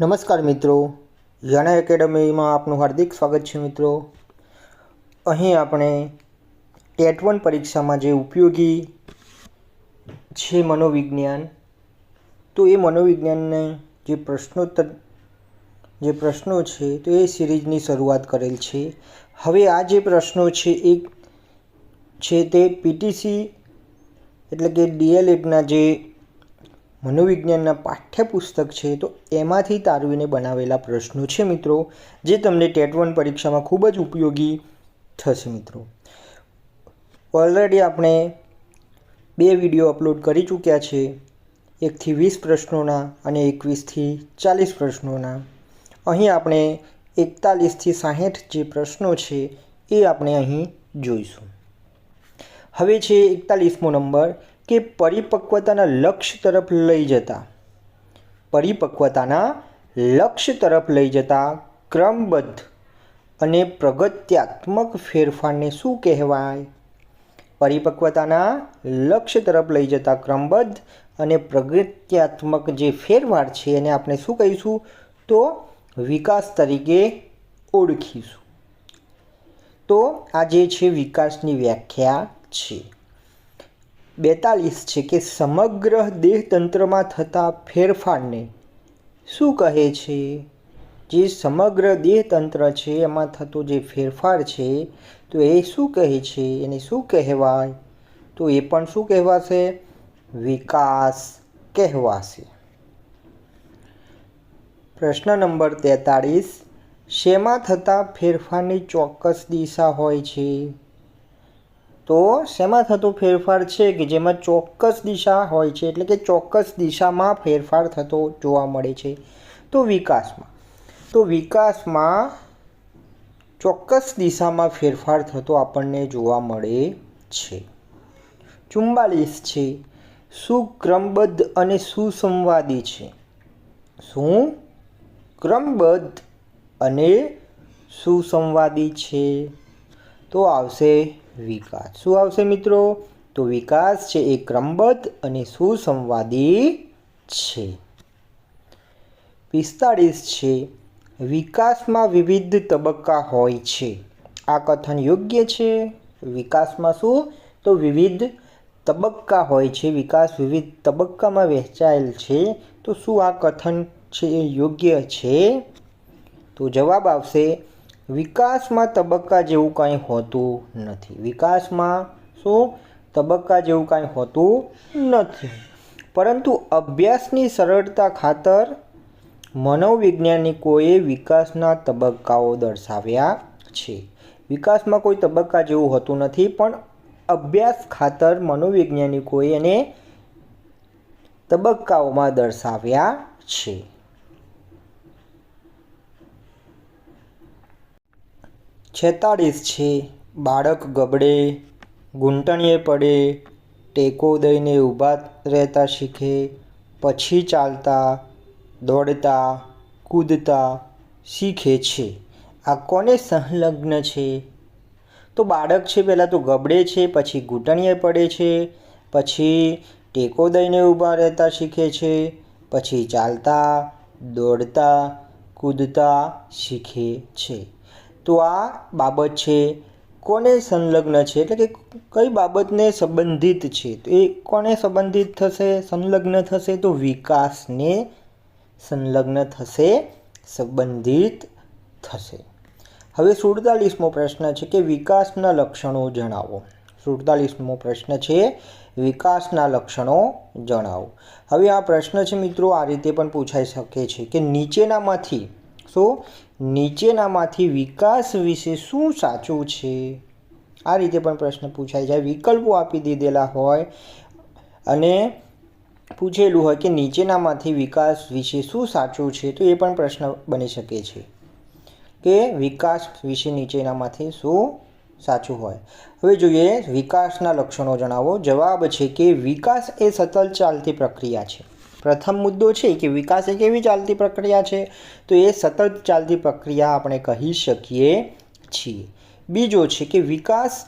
નમસ્કાર મિત્રો. યાના એકેડમીમાં આપનું હાર્દિક સ્વાગત છે મિત્રો. અહીં આપણે ટેટ વન પરીક્ષામાં જે ઉપયોગી છે મનોવિજ્ઞાન, તો એ મનોવિજ્ઞાનને જે પ્રશ્નોત્તર, જે પ્રશ્નો છે, તો એ સિરીઝની શરૂઆત કરેલ છે. હવે આ જે પ્રશ્નો છે, એ છે તે પીટીસી એટલે કે ડીએલએડના જે મનોવિજ્ઞાનના પાઠ્યપુસ્તક છે તો એમાંથી તારવીને બનાવેલા પ્રશ્નો છે મિત્રો, જે તમને ટેટ વન પરીક્ષામાં ખૂબ જ ઉપયોગી થશે મિત્રો. ઓલરેડી આપણે બે વીડિયો અપલોડ કરી ચૂક્યા છે, એકથી વીસ પ્રશ્નોના અને એકવીસથી ચાલીસ પ્રશ્નોના. અહીં આપણે એકતાલીસથી સાહીઠ જે પ્રશ્નો છે એ આપણે અહીં જોઈશું. હવે છે એકતાલીસમો નંબર. કે પરિપક્વતાના લક્ષ્ય તરફ લઈ જતા. પરિપક્વતાના લક્ષ્ય તરફ લઈ જતા ક્રમબદ્ધ અને પ્રગત્યાત્મક ફેરફારને શું કહેવાય? પરિપક્વતાના લક્ષ્ય તરફ લઈ જતા ક્રમબદ્ધ અને પ્રગત્યાત્મક જે ફેરફાર છે એને આપણે શું કહીશું? તો વિકાસ તરીકે ઓળખીશું. તો આ જે છે વિકાસની વ્યાખ્યા છે. બેતાલીસ છે કે સમગ્ર દેહતંત્રમાં થતા ફેરફારને શું કહે છે? જે સમગ્ર દેહતંત્ર છે, એમાં થતો જે ફેરફાર છે, તો એ શું કહે છે? એને શું કહેવાય? તો એ પણ શું કહેવાશે? વિકાસ કહેવાશે. પ્રશ્ન નંબર તેતાળીસ. શેમાં થતા ફેરફારની ચોક્કસ દિશા હોય છે? તો શેમાં થતો ફેરફાર છે કે જેમાં ચોક્કસ દિશા હોય છે? એટલે કે ચોક્કસ દિશામાં ફેરફાર થતો જોવા મળે છે. તો વિકાસમાં. તો વિકાસમાં ચોક્કસ દિશામાં ફેરફાર થતો આપણને જોવા મળે છે. ચુમ્બાલીસ છે. સુક્રમબદ્ધ અને સુસંવાદી છે. શું ક્રમબદ્ધ અને સુસંવાદી છે. તો આવશે વિકાસ. શું આવશે મિત્રો? તો વિકાસ છે, એ ક્રમબદ્ધ અને સુસંવાદી છે. પિસ્તાળીસ છે, વિકાસમાં વિવિધ તબક્કા હોય છે. આ કથન યોગ્ય છે? વિકાસમાં શું? તો વિવિધ તબક્કા હોય છે. વિકાસ વિવિધ તબક્કામાં વહેંચાયેલ છે. તો શું આ કથન છે એ યોગ્ય છે? તો જવાબ આવશે વિકાસમાં તબક્કા જેવું કાંઈ હોતું નથી. વિકાસમાં શું? તબક્કા જેવું કાંઈ હોતું નથી. પરંતુ અભ્યાસની સરળતા ખાતર મનોવૈજ્ઞાનિકોએ વિકાસના તબક્કાઓ દર્શાવ્યા છે. વિકાસમાં કોઈ તબક્કા જેવું હોતું નથી, પણ અભ્યાસ ખાતર મનોવૈજ્ઞાનિકોએ એને તબક્કાઓમાં દર્શાવ્યા છે. છેતાળીસ છે, બાળક ગબડે ઘૂંટણીએ પડે, ટેકો દઈને ઊભા રહેતા શીખે, પછી ચાલતા, દોડતા, કૂદતા શીખે છે. આ કોને સંલગ્ન છે? તો બાળક છે, પહેલાં તો ગબડે છે, પછી ઘૂંટણીએ પડે છે, પછી ટેકો દઈને ઊભા રહેતા શીખે છે, પછી ચાલતા, દોડતા, કૂદતા શીખે છે. તો આ બાબત છે. કોને સંલગ્ન છે? એટલે કે કઈ બાબતને સંબંધિત છે? તો એ કોને સંબંધિત થશે? સંલગ્ન થશે તો વિકાસને સંલગ્ન થશે, સંબંધિત થશે. હવે સુડતાલીસમો પ્રશ્ન છે કે વિકાસના લક્ષણો જણાવો. સુડતાલીસમો પ્રશ્ન છે, વિકાસના લક્ષણો જણાવો. હવે આ પ્રશ્ન છે મિત્રો, આ રીતે પણ પૂછાઈ શકે છે કે નીચેનામાંથી શું નીચેનામાંથી વિકાસ વિશે શું સાચું છે? આ રીતે પણ પ્રશ્ન પૂછાય જાય વિકલ્પો આપી દીધેલા હોય અને પૂછેલું હોય કે નીચેનામાંથી વિકાસ વિશે શું સાચું છે, તો એ પણ પ્રશ્ન બની શકે છે કે વિકાસ વિશે નીચેનામાંથી શું સાચું હોય. હવે જોઈએ વિકાસના લક્ષણો જણાવો. જવાબ છે કે વિકાસ એ સતત ચાલતી પ્રક્રિયા છે. પ્રથમ મુદ્દો છે કે વિકાસ એ કેવી ચાલતી પ્રક્રિયા છે? તો એ સતત ચાલતી પ્રક્રિયા આપણે કહી શકીએ છીએ. બીજો છે કે વિકાસ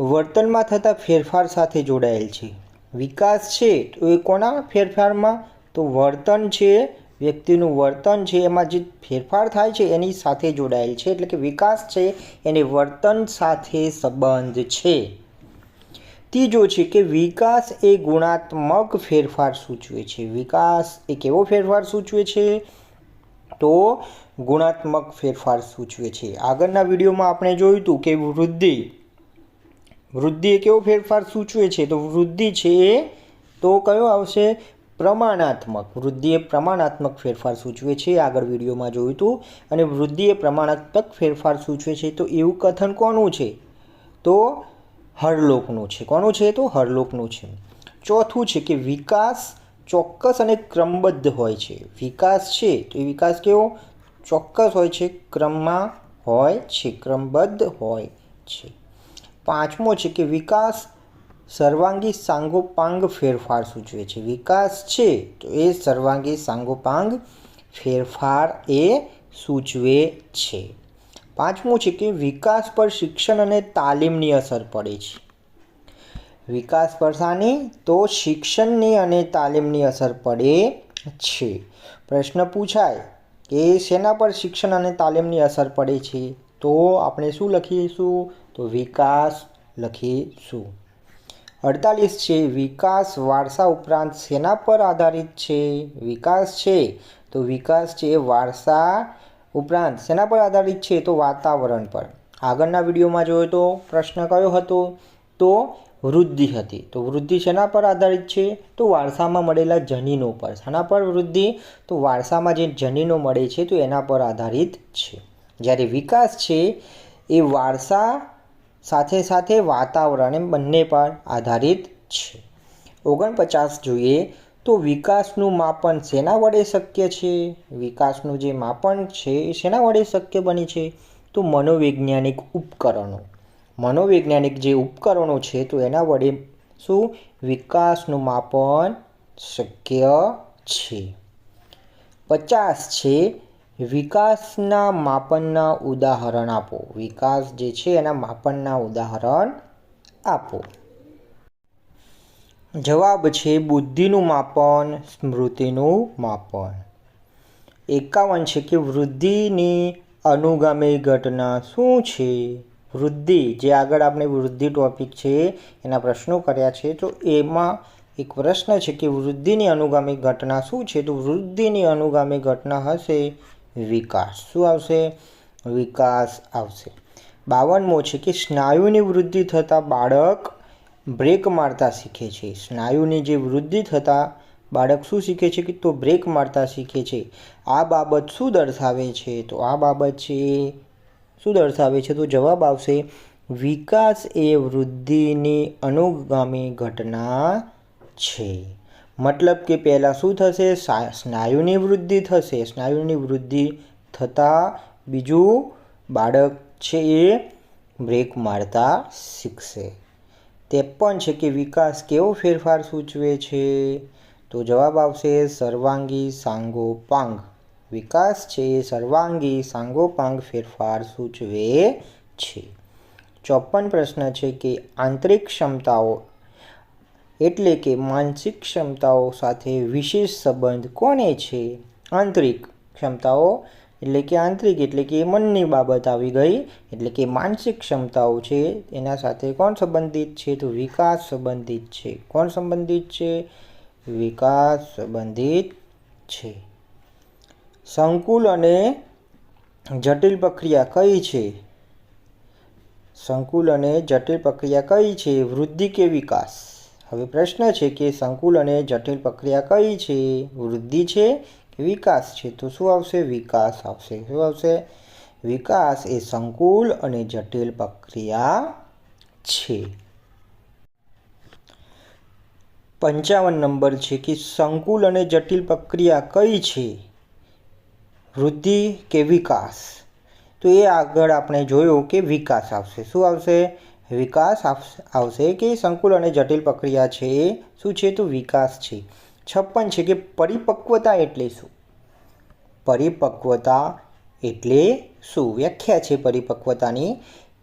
વર્તનમાં થતા ફેરફાર સાથે જોડાયેલ છે. વિકાસ છે તો એ કોના ફેરફારમાં? તો વર્તન છે, વ્યક્તિનું વર્તન છે, એમાં જે ફેરફાર થાય છે એની સાથે જોડાયેલ છે. એટલે કે વિકાસ છે, એને વર્તન સાથે સંબંધ છે. ત્રીજો છે કે વિકાસ એ ગુણાત્મક ફેરફાર સૂચવે છે. વિકાસ એ કેવો ફેરફાર સૂચવે છે? તો ગુણાત્મક ફેરફાર સૂચવે છે. આગળના વિડીયોમાં આપણે જોયું હતું કે વૃદ્ધિ વૃદ્ધિ એ કેવો ફેરફાર સૂચવે છે? તો વૃદ્ધિ છે એ, તો કયો આવશે? પ્રમાણાત્મક. વૃદ્ધિ એ પ્રમાણાત્મક ફેરફાર સૂચવે છે. આગળ વિડીયોમાં જોયું હતું અને વૃદ્ધિ એ પ્રમાણાત્મક ફેરફાર સૂચવે છે. તો એવું કથન કોનું છે? તો હરલોકનું છે. કોનું છે તો? હરલોકનું છે. ચોથું છે કે વિકાસ ચોક્કસ અને ક્રમબદ્ધ હોય છે. વિકાસ છે તો એ વિકાસ કેવો? ચોક્કસ હોય છે, ક્રમમાં હોય છે, ક્રમબદ્ધ હોય છે. પાંચમો છે કે વિકાસ સર્વાંગી સાંગોપાંગ ફેરફાર સૂચવે છે. વિકાસ છે તો એ સર્વાંગી સાંગોપાંગ ફેરફાર એ સૂચવે છે. પાંચમું છે કે વિકાસ પર શિક્ષણ અને તાલીમની અસર પડે છે. વિકાસ પર શાની તો શિક્ષણની અને તાલીમની અસર પડે છે. પ્રશ્ન પૂછાય કે શેના પર શિક્ષણ અને તાલીમની અસર પડે છે? તો આપણે શું લખીશું? તો વિકાસ લખીશું. અડતાલીસ છે, વિકાસ વારસા ઉપરાંત શેના પર આધારિત છે? વિકાસ છે. તો વિકાસ છે, વારસા ઉપરાંત શેના પર આધારિત છે તો વાતાવરણ પર. આગળના વિડીયોમાં જોયો તો પ્રશ્ન કયો હતો? તો વૃદ્ધિ હતી. તો વૃદ્ધિ શેના પર આધારિત છે? તો વારસામાં મળેલા જનીનો પર. શાના પર વૃદ્ધિ? તો વારસામાં જે જનીનો મળે છે તો એના પર આધારિત છે. જ્યારે વિકાસ છે, એ વારસા સાથે સાથે વાતાવરણ એમ બંને પર આધારિત છે. ઓગણપચાસ જોઈએ તો વિકાસનું માપન શેના વડે શક્ય છે? વિકાસનું જે માપન છે એ શેના વડે શક્ય બને છે? તો મનોવૈજ્ઞાનિક ઉપકરણો. મનોવૈજ્ઞાનિક જે ઉપકરણો છે તો એના વડે શું? વિકાસનું માપન શક્ય છે. પચાસ છે, વિકાસના માપનના ઉદાહરણ આપો. વિકાસ જે છે એના માપનના ઉદાહરણ આપો. જવાબ છે બુદ્ધિનું માપન, સ્મૃતિનું માપન. એકાવન છે કે વૃદ્ધિની અનુગામી ઘટના શું છે? વૃદ્ધિ, જે આગળ આપણે વૃદ્ધિ ટોપિક છે, એના પ્રશ્નો કર્યા છે, તો એમાં એક પ્રશ્ન છે કે વૃદ્ધિની અનુગામી ઘટના શું છે? તો વૃદ્ધિની અનુગામી ઘટના હશે વિકાસ. શું આવશે? વિકાસ આવશે. બાવનમો છે કે સ્નાયુની વૃદ્ધિ થતાં બાળક બ્રેક મારતા શીખે છે. સ્નાયુની જે વૃદ્ધિ થતાં બાળક શું શીખે છે કે તો બ્રેક મારતા શીખે છે. આ બાબત શું દર્શાવે છે? તો આ બાબત છે, શું દર્શાવે છે? તો જવાબ આવશે, વિકાસ એ વૃદ્ધિની અનુગામી ઘટના છે. મતલબ કે પહેલાં શું થશે? સ્નાયુની વૃદ્ધિ થશે. સ્નાયુની વૃદ્ધિ થતાં બીજું બાળક છે એ બ્રેક મારતા શીખશે. ત્રેપન છે કે વિકાસ કેવો ફેરફાર સૂચવે છે? તો જવાબ આવશે સર્વાંગી સાંગોપાંગ. વિકાસ છે એ સર્વાંગી સાંગોપાંગ ફેરફાર સૂચવે છે. ચોપન પ્રશ્ન છે કે આંતરિક ક્ષમતાઓ એટલે કે માનસિક ક્ષમતાઓ સાથે વિશેષ સંબંધ કોને છે? આંતરિક ક્ષમતાઓ એટલે કે આંતરિક, એટલે કે મનની બાબત આવી ગઈ, એટલે કે માનસિક ક્ષમતાઓ છે, એના સાથે કોણ સંબંધિત છે? તો વિકાસ સંબંધિત છે. કોણ સંબંધિત છે? વિકાસ સંબંધિત છે. સંકુલ અને જટિલ પ્રક્રિયા કઈ છે? સંકુલ અને જટિલ પ્રક્રિયા કઈ છે? વૃદ્ધિ કે વિકાસ? હવે પ્રશ્ન છે કે સંકુલ અને જટિલ પ્રક્રિયા કઈ છે? વૃદ્ધિ છે વિકાસ છે. તો શું આવશે? વિકાસ આવશે. શું આવશે? વિકાસ એ સંકુલ અને જટિલ પ્રક્રિયા છે. પંચાવન નંબર છે કે સંકુલ અને જટિલ પ્રક્રિયા કઈ છે? વૃદ્ધિ કે વિકાસ? તો એ આગળ આપણે જોયું કે વિકાસ આવશે. શું આવશે? વિકાસ આવશે કે સંકુલ અને જટિલ પ્રક્રિયા છે. એ શું છે? તો વિકાસ છે. છપ્પન છે કે પરિપક્વતા એટલે શું? પરિપક્વતા એટલે શું? વ્યાખ્યા છે પરિપક્વતાની.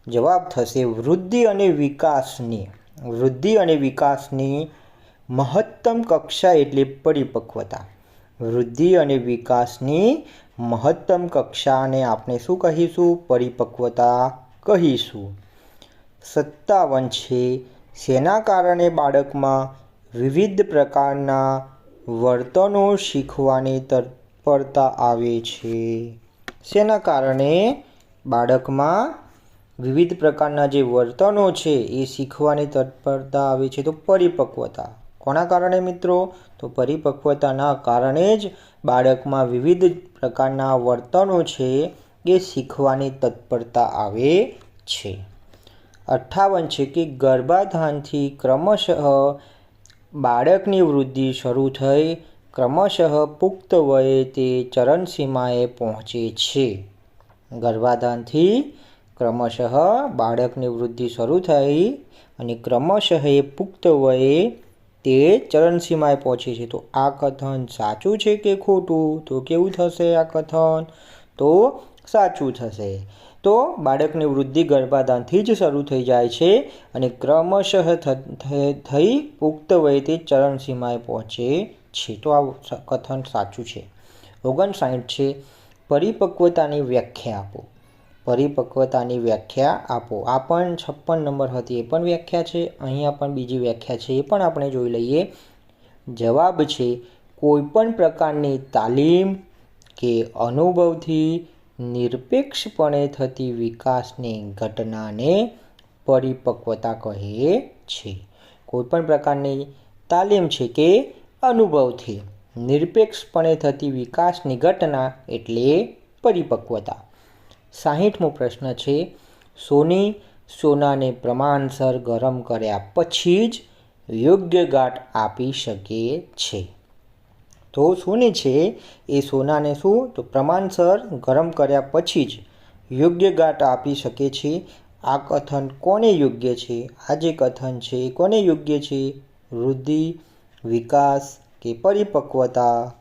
જવાબ થશે વૃદ્ધિ અને વિકાસની. વૃદ્ધિ અને વિકાસની મહત્તમ કક્ષા એટલે પરિપક્વતા. વૃદ્ધિ અને વિકાસની મહત્તમ કક્ષાને આપણે શું કહીશું? પરિપક્વતા કહીશું. સત્તાવન છે. શેના કારણે બાળકમાં વિવિધ પ્રકારના વર્તનો શીખવાની તત્પરતા આવે છે. શેના કારણે? બાળકમાં વિવિધ પ્રકારના જે વર્તનો છે, એ શીખવાની તત્પરતા આવે છે. તો પરિપક્વતા. કોના કારણે મિત્રો? તો પરિપક્વતાના કારણે જ બાળકમાં વિવિધ પ્રકારના વર્તનો છે, એ શીખવાની તત્પરતા આવે છે. અઠ્ઠાવન છે કે ગર્ભાધાનથી ક્રમશઃ બાળકની વૃદ્ધિ શરૂ થઈ, ક્રમશઃ પુખ્ત વયે તે ચરણસીમાએ પહોંચે છે. ગર્ભાધાનથી ક્રમશઃ બાળકની વૃદ્ધિ શરૂ થઈ અને ક્રમશઃ એ પુખ્ત વયે તે ચરણસીમાએ પહોંચે છે. તો આ કથન સાચું છે કે ખોટું? તો કેવું થશે આ કથન? તો સાચું થશે. તો બાળકની વૃદ્ધિ ગર્ભાધાનથી જ શરૂ થઈ જાય છે અને ક્રમશઃ થઈ પુખ્ત વયથી ચરણસીમાએ પહોંચે છે. તો આ કથન સાચું છે. ઓગણસાઠ છે. પરિપક્વતાની વ્યાખ્યા આપો. પરિપક્વતાની વ્યાખ્યા આપો. આ પણ છપ્પન નંબર હતી, એ પણ વ્યાખ્યા છે. અહીંયા પણ બીજી વ્યાખ્યા છે, એ પણ આપણે જોઈ લઈએ. જવાબ છે કોઈપણ પ્રકારની તાલીમ કે અનુભવથી નિરપેક્ષપણે થતી વિકાસની ઘટનાને પરિપક્વતા કહે છે. કોઈપણ પ્રકારની તાલીમ છે કે અનુભવથી. નિરપેક્ષપણે થતી વિકાસની ઘટના એટલે પરિપક્વતા. સાહીઠમો પ્રશ્ન છે, સોની સોનાને પ્રમાણસર ગરમ કર્યા પછી જ યોગ્ય ગાંઠ આપી શકે છે. તો સોને છે? એ સોનાને શું? તો પ્રમાણસર ગરમ કર્યા પછી જ યોગ્ય ગાંઠ આપી શકે છે. આ કથન કોને યોગ્ય છે? આ જે કથન છે એ કોને યોગ્ય છે? વૃદ્ધિ, વિકાસ કે પરિપક્વતા?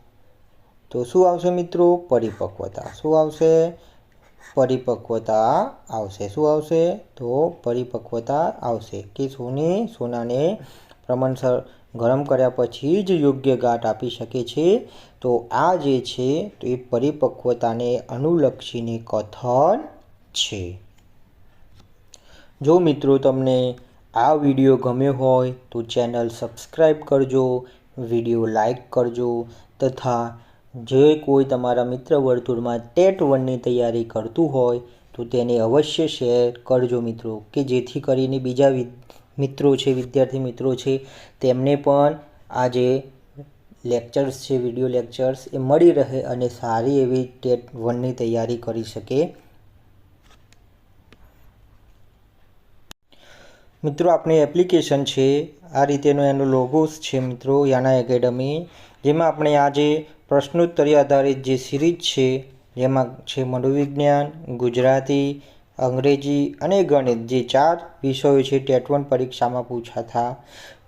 તો શું આવશે મિત્રો? પરિપક્વતા. શું આવશે? પરિપક્વતા આવશે. શું આવશે? તો પરિપક્વતા આવશે કે સોને, સોનાને પ્રમાણસર ગરમ કર્યા પછી જ યોગ્ય ગાંઠ આપી શકે છે. તો આ જે છે, તો એ પરિપક્વતાને અનુલક્ષીને કથન છે. જો મિત્રો તમને આ વીડિયો ગમ્યો હોય, તો ચેનલ સબસ્ક્રાઈબ કરજો, વીડિયો લાઈક કરજો તથા જે કોઈ તમારા મિત્ર વર્તુળમાં ટેટ વનની તૈયારી કરતું હોય, તો તેને અવશ્ય શેર કરજો મિત્રો, કે જેથી કરીને બીજા મિત્રો છે, વિદ્યાર્થી મિત્રો છે, તેમને પણ આ જે લેક્ચર્સ છે વીડિયો લેક્ચર્સ એ મળી રહે અને સારી એવી ટેટ વનની તૈયારી કરી શકે. મિત્રો, આપણી એપ્લિકેશન છે, આ રીતેનો એનો લોગોસ છે મિત્રો યાના એકેડમી જેમાં આપણે આ જે પ્રશ્નોત્તરી આધારિત જે સિરીઝ છે, જેમાં છે, મનોવિજ્ઞાન, ગુજરાતી અંગ્રેજી અને ગણિત જે ચાર વિષયો છે ટેટ વન પરીક્ષામાં પૂછાતા.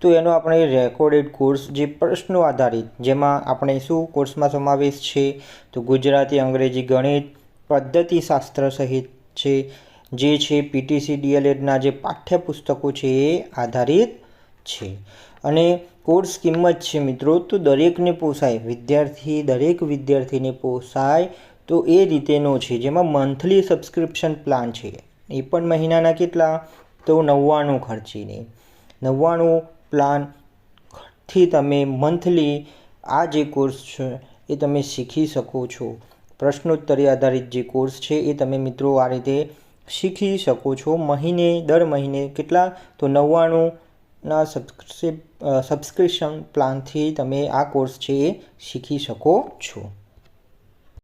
તો એનો આપણે રેકોર્ડેડ કોર્સ જે પ્રશ્નો આધારિત, જેમાં આપણે શું કોર્સમાં સમાવેશ છે? તો ગુજરાતી, અંગ્રેજી, ગણિત, પદ્ધતિશાસ્ત્ર સહિત છે. જે છે પીટીસી ડીએલએડના જે પાઠ્યપુસ્તકો છે એ આધારિત છે. અને કોર્સ કિંમત છે મિત્રો, તો દરેકને પોસાય, વિદ્યાર્થી દરેક વિદ્યાર્થીને પોસાય તો એ રીતેનો છે, જેમાં મંથલી સબસ્ક્રિપ્શન પ્લાન છે. એ પણ મહિનાના કેટલા? તો નવ્વાણું ખર્ચીને. નવ્વાણું પ્લાનથી તમે મંથલી આ જે કોર્સ છે, એ તમે શીખી શકો છો. પ્રશ્નોત્તરી આધારિત જે કોર્સ છે, એ તમે મિત્રો આ રીતે શીખી શકો છો. મહિને, દર મહિને કેટલા? તો નવ્વાણુંના સબસ્ક્રિપ સબસ્ક્રિપ્શન પ્લાનથી તમે આ કોર્સ છે, એ શીખી શકો છો.